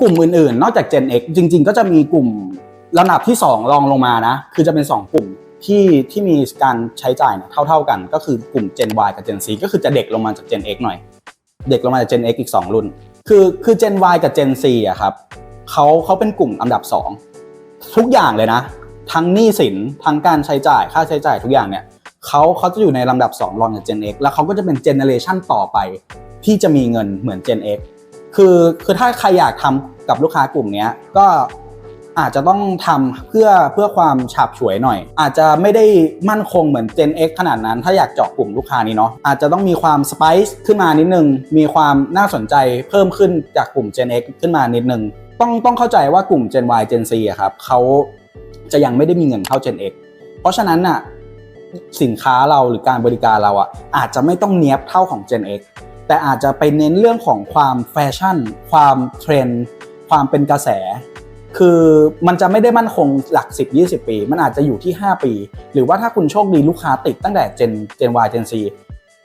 กลุ่มอื่นๆ นอกจาก Gen X จริง ๆ ก็จะมีกลุ่มลำดับที่ 2 รองลงมานะ คือจะเป็น 2 กลุ่มที่ที่มีการใช้จ่ายเนี่ยเท่าๆกัน ก็คือกลุ่ม Gen Y กับ Gen Z ก็คือจะเด็กลงมาจาก Gen X หน่อย เด็กลงมาจาก Gen X อีก 2 รุ่น คือคือ Gen Y กับ Gen Z อะครับเขาเขาเป็นกลุ่มอันดับ 2 ทุกอย่างเลยนะ ทั้งหนี้สินทั้งการใช้จ่ายค่าใช้จ่ายทุกอย่างเนี่ยเขาเขาจะอยู่ในลำดับ 2 รองจาก Gen X แล้วเขาก็จะเป็นเจเนเรชันต่อไป ที่จะมีเงินเหมือน Gen X คือคือถ้าใครอยากทำกับลูกค้ากลุ่มเนี้ยก็อาจจะต้องทำเพื่อเพื่อความฉาบฉวยหน่อย อาจจะไม่ได้มั่นคงเหมือน Gen X ขนาดนั้น ถ้าอยากเจาะกลุ่มลูกค้านี้เนาะอาจจะต้องมีความสไปซ์ขึ้นมานิดนึง มีความน่าสนใจเพิ่มขึ้นจากกลุ่ม Gen X ขึ้นมานิดนึง ต้องต้องเข้าใจว่ากลุ่ม Gen Y Gen Z อะครับเขาจะยังไม่ได้มีเงินเท่า Gen X เพราะฉะนั้นน่ะสินค้าเราหรือการบริการเราอะอาจจะไม่ต้องเนี้ยบเท่าของ Gen X แต่อาจจะไปเน้นเรื่องของความแฟชั่น ความเทรนด์ความเป็นกระแส คือมันจะไม่ได้มั่นคงหลัก 10 20 ปี มันอาจจะอยู่ที่ 5 ปี หรือว่าถ้าคุณโชคดีลูกค้าติดตั้งแต่ Gen Gen Y Gen C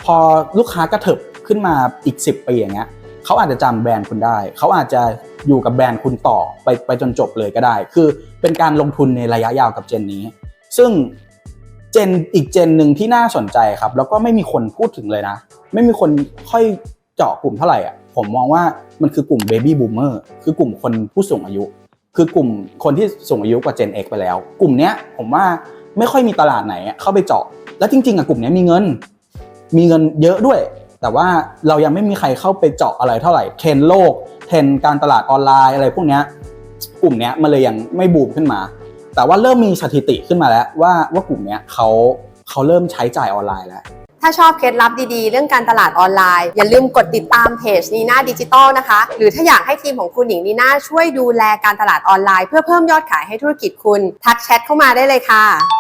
พอลูกค้ากระเถิบขึ้นมาอีก 10 ปีอย่างเงี้ยเขาอาจจะจำแบรนด์คุณได้ เขาอาจจะอยู่กับแบรนด์คุณต่อไปไปจนจบเลยก็ได้ คือเป็นการลงทุนในระยะยาวกับเจนนี้ ซึ่ง เจนอีกเจนหนึ่งที่น่าสนใจครับ แล้วก็ไม่มีคนพูดถึงเลยนะ ไม่มีคนค่อยเจาะกลุ่มเท่าไหร่อะผมมองว่ามันคือกลุ่ม Baby Boomer คือกลุ่มคนผู้สูงอายุ คือกลุ่มคนที่สูงอายุกว่า Gen X ไปแล้ว กลุ่มเนี้ยผมว่าไม่ค่อยมีตลาดไหนเข้าไปเจาะ แล้วจริงๆอะกลุ่มเนี้ยมีเงิน มีเงินเยอะด้วย แต่ว่าเรายังไม่มีใครเข้าไปเจาะอะไรเท่าไหร่เทรนโลกเทรนการตลาดออนไลน์อะไรพวกเนี้ยกลุ่มเนี้ยมันเลยยังไม่บูมขึ้นมา แต่ว่าเริ่มมีสถิติขึ้นมาแล้วว่าว่ากลุ่มเนี้ยเขาเขาเริ่มใช้จ่ายออนไลน์แล้ว ถ้าชอบเคล็ดลับดีๆ เรื่องการตลาดออนไลน์ อย่าลืมกดติดตามเพจนีน่าดิจิตอลนะคะ หรือถ้าอยากให้ทีมของคุณหญิงนีน่าช่วยดูแลการตลาดออนไลน์ เพื่อเพิ่มยอดขายให้ธุรกิจคุณ ทักแชทเข้ามาได้เลยค่ะ